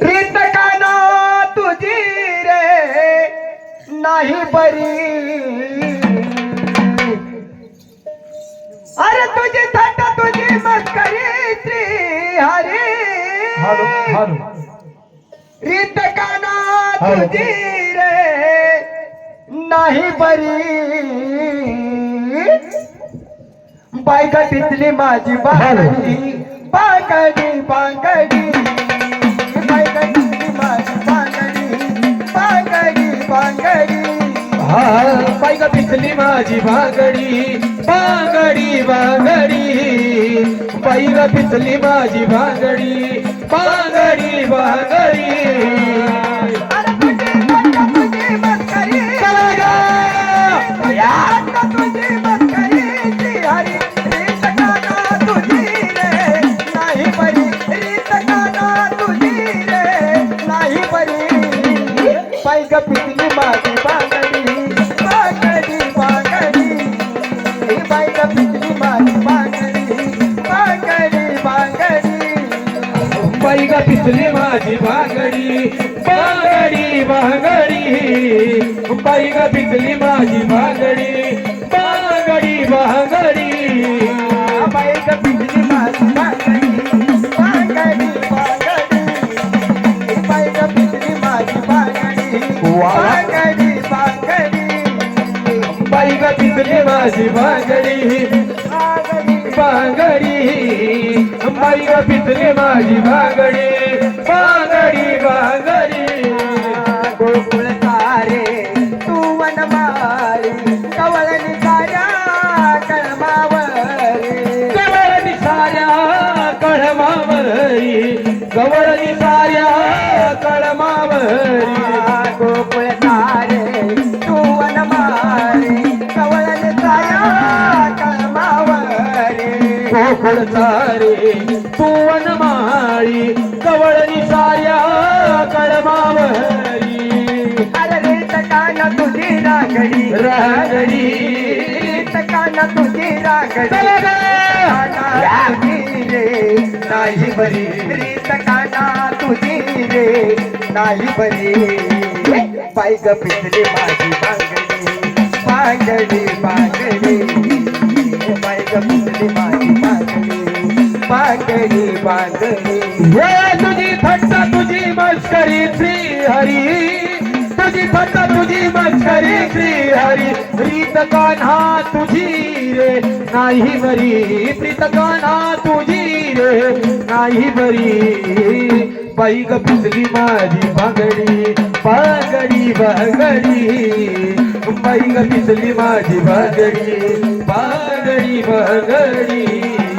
रीत काना तुझी रे नाही बरी। अरे तुझी थट्टा तुझी मस्करी श्री हरी। रीत काना तुझी रे नाही बरी। बायका तिथली माझी बांगडी बांगडी बांगडी बायका पिचली माझी बागडी बागडी बांगडी. बाईला पिचली माझी बांगडी बागडी बागडी. अरे तुझी थट्टा तुझी ग! या थट्टा तुझी बांगडी बायका पिचली माझी बांगडी बांगडी बांगडी बाईला पिचली माझी बांगडी बांगडी माझी माझी बांगडी बांगडी बाईला पिचली माझी बांगडी बांगडी कोकण सारे तोवन माळी कवळणी साऱ्या कळमावरी अरे रीत काना तुझी रागडी. रागडी. रीत काना तुझी रागडी. रे. नाही बरी. काना तुझी रे. नाही बरी. बाई ग पिसली माझी बांगडी. बांगडी बांगडी. बाई ग पिसली माझी बांगडी बांगडी तुझी थट्टा तुझी मस्करी श्री हरी तुझी थट्टा तुझी मस्करी श्री हरी प्रीत कान्हा तुझी रे. नाही बरी प्रीत कान्हा तुझी रे. नाही बरी. बाई ग पिसली माझी बांगडी बांगडी बांगडी. बाई ग पिसली माझी बांगडी बांगडी बांगडी.